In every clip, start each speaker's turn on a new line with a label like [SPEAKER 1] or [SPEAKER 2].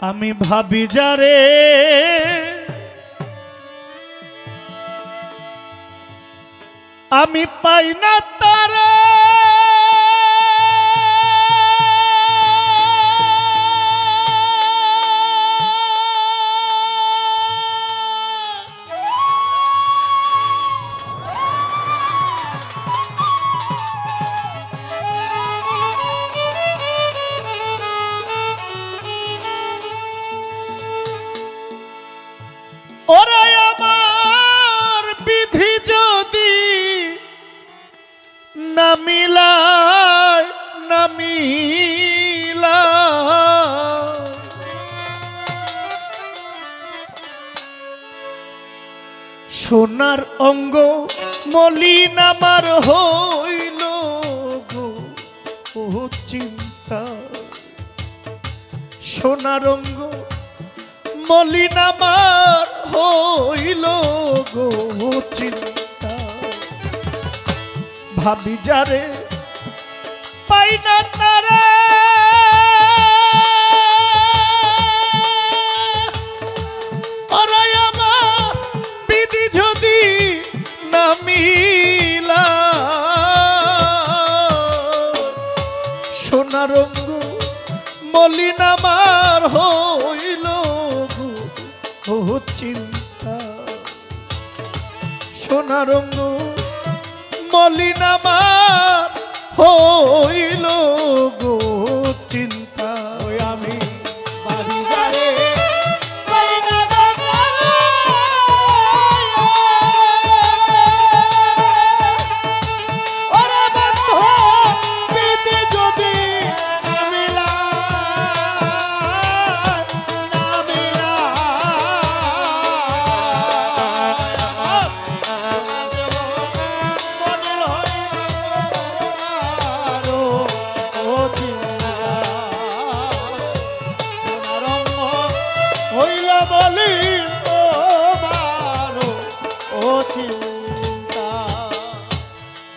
[SPEAKER 1] আমি ভাবি যারে আমি পাই না তারে। চিন্তা। সোনারঙ্গ মলিনামার হইল গো চিন্তা। ভাবি যারে পাই না সোনার রঙ্গ মলিন আমার হইল গো।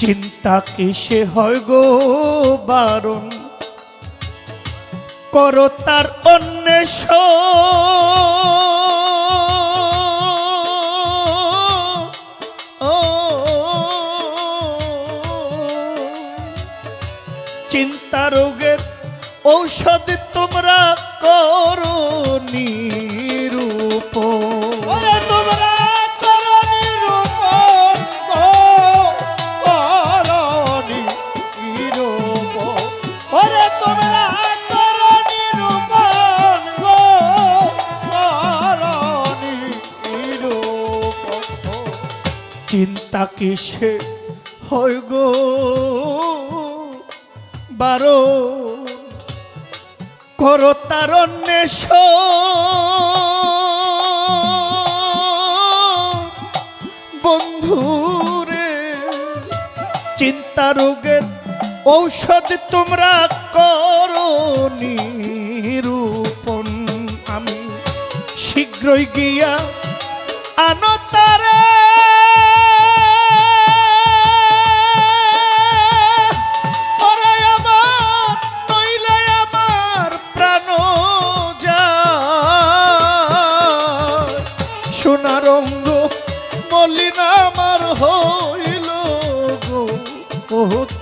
[SPEAKER 1] চিন্তা। কিসে হয় গো বারণ করো তার অন্বেষ চিন্তা রোগের ঔষধ তোমরা করো চিন্তা কিসে হয় গো বারো। করো তার অন্বেষ বন্ধুরে চিন্তা রোগের ঔষধ তোমরা করো নিরূপণ আমি। শীঘ্রই গিয়া আনো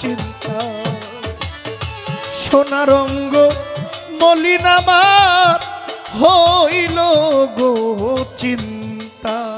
[SPEAKER 1] চিন্তা। সোনারঙ্গ মলিনামার মলিন হইল গো চিন্তা।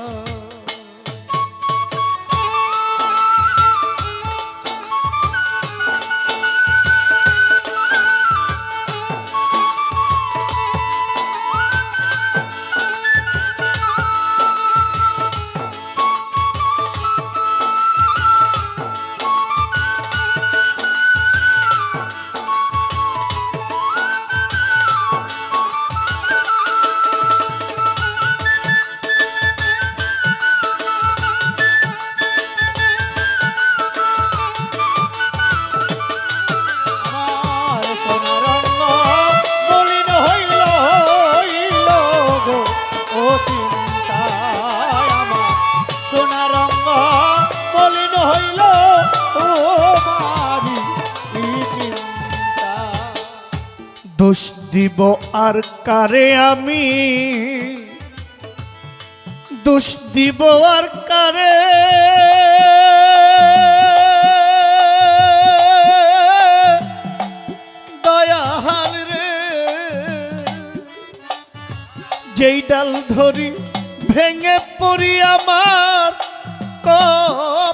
[SPEAKER 1] দোষ দিব আর কারে আমি? দোষ দিব আর কারে? দয়াল রে। যেই ডাল ধরি ভেঙে পড়ি আমার কপালের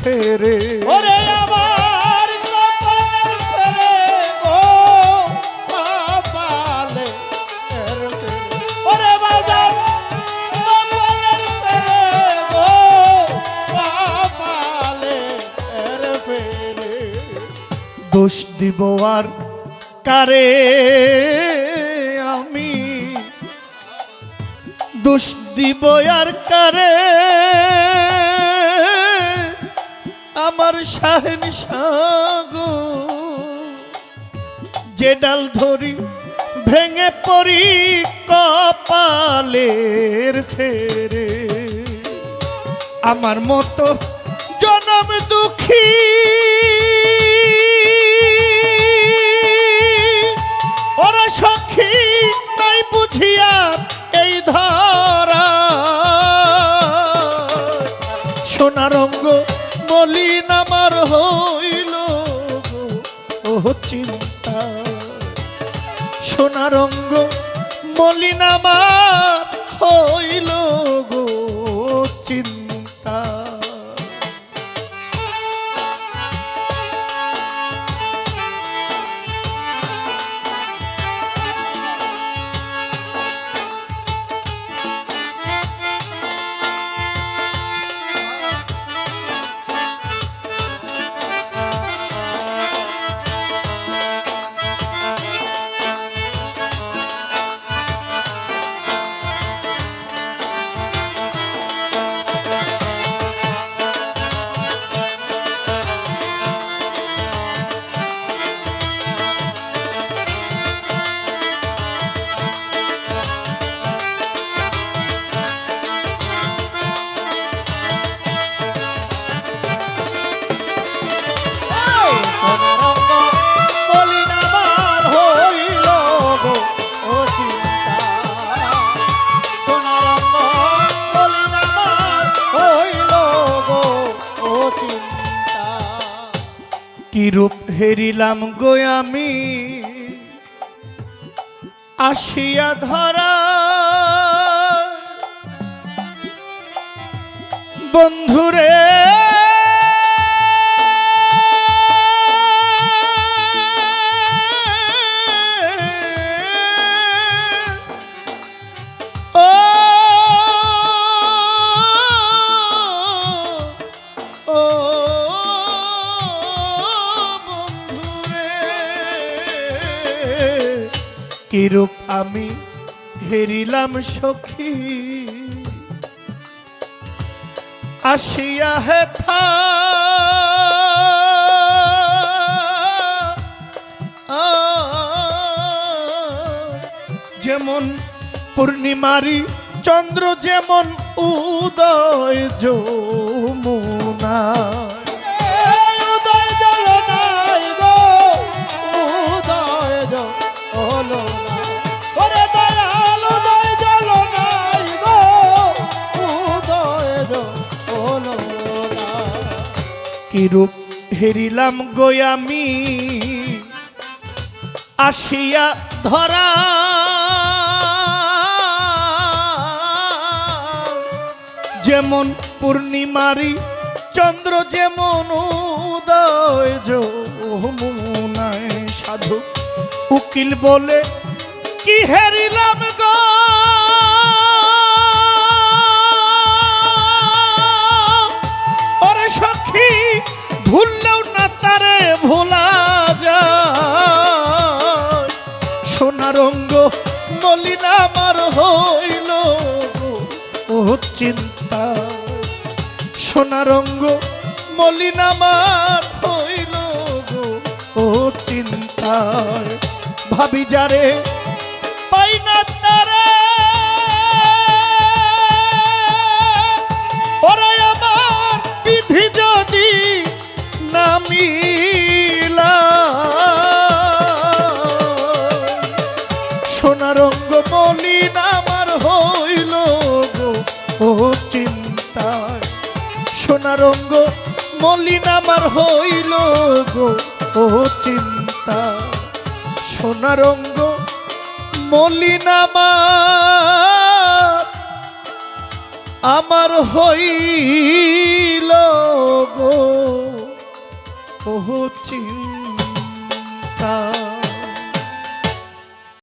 [SPEAKER 1] ফেরে।
[SPEAKER 2] ওরে আমার
[SPEAKER 1] দোষ দিব আর কারে? আমি দোষ দিব আর কারে? আমার শাহেন সাগো যে ডাল ধরি ভেঙে পড়ি কপালের ফেরে। আমার মতো জনম দুঃখী মলিন কি রূপ হেরিলাম গো আমি। আসিয়া ধরা। বন্ধুরে কিরূপ আমি হেরিলাম সখী? আসিয়া হেথা যেমন পূর্ণিমারি চন্দ্র যেমন উদয় যমুনা। কিরূপ হেরিলাম গোয়ামি আসিয়া ধরা, যেমন পূর্ণিমারি, চন্দ্র যেমন উদয়, যমুনায় সাধু উকিল বলে, কি হেরিলাম গো? ভোলা যায়। সোনারঙ্গ মলিন আমার হইল ও চিন্তা সোনারঙ্গ মলিন আমার হইল ও চিন্তা, ভাবি যারে সোনারঙ্গ মলিন আমার হইল গো। ও চিন্তা সোনারঙ্গ মলিন আমার আমার হইল গো। ও চিন্তা।